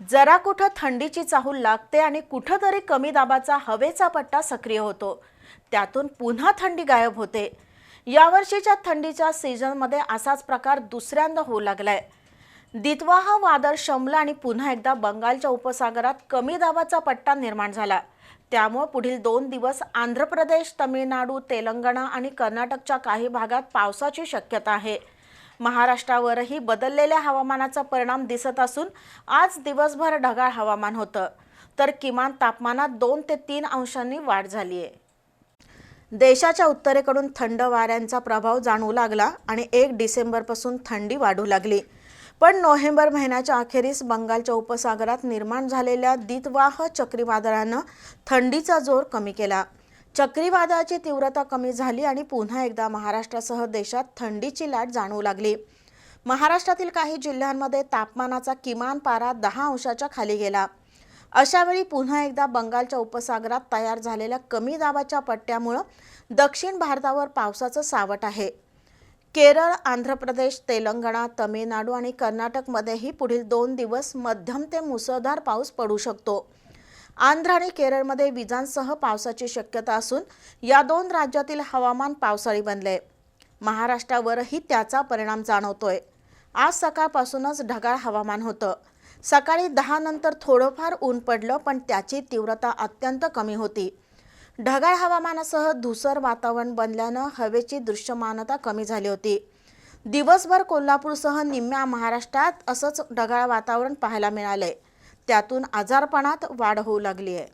जरा कुठं थंडीची चाहूल लागते आणि कुठंतरी कमी दाबाचा हवेचा पट्टा सक्रिय होतो. त्यातून पुन्हा थंडी गायब होते. यावर्षीच्या थंडीच्या सीझनमध्ये असाच प्रकार दुसऱ्यांदा होऊ लागलाय. दितवाह वादळ शमलं आणि पुन्हा एकदा बंगालच्या उपसागरात कमी दाबाचा पट्टा निर्माण झाला. त्यामुळे पुढील दोन दिवस आंध्र प्रदेश तमिळनाडू तेलंगणा आणि कर्नाटकच्या काही भागात पावसाची शक्यता आहे. महाराष्ट्रावरही बदललेल्या हवामानाचा परिणाम दिसत असून आज दिवसभर ढगाळ हवामान होतं. तर किमान तापमानात दोन ते तीन अंशांनी वाढ झाली आहे देशाच्या उत्तरेकडून थंड वाऱ्यांचा प्रभाव जाणवू लागला आणि एक डिसेंबरपासून थंडी वाढू लागली. पण नोव्हेंबर महिन्याच्या अखेरीस बंगालच्या उपसागरात निर्माण झालेल्या दितवाह चक्रीवादळानं थंडीचा जोर कमी केला. चक्रीवादळाची तीव्रता कमी झाली आणि पुन्हा एकदा महाराष्ट्रासह देशात थंडीची लाट जाणवू लागली. महाराष्ट्रातील काही जिल्ह्यांमध्ये तापमानाचा किमान पारा दहा अंशाच्या खाली गेला. अशावेळी पुन्हा एकदा बंगालच्या उपसागरात तयार झालेल्या कमी दाबाच्या पट्ट्यामुळं दक्षिण भारतावर पावसाचं सावट आहे. केरळ आंध्र प्रदेश तेलंगणा तमिळनाडू आणि कर्नाटकमध्येही पुढील दोन दिवस मध्यम ते मुसळधार पाऊस पडू शकतो. आंध्र आणि केरळमध्ये विजांसह पावसाची शक्यता असून या दोन राज्यातील हवामान पावसाळी बनले. महाराष्ट्रावरही त्याचा परिणाम जाणवतोय. आज सकाळपासूनच ढगाळ हवामान होतं. सकाळी दहा नंतर थोडंफार ऊन पडलं पण त्याची तीव्रता अत्यंत कमी होती. ढगाळ हवामानासह धुसर वातावरण बनल्यानं हवेची दृश्यमानता कमी झाली होती. दिवसभर कोल्हापूरसह निम्म्या महाराष्ट्रात असंच ढगाळ वातावरण पाहायला मिळालंय. त्यातून आजारपणात वाढ होऊ लागली आहे.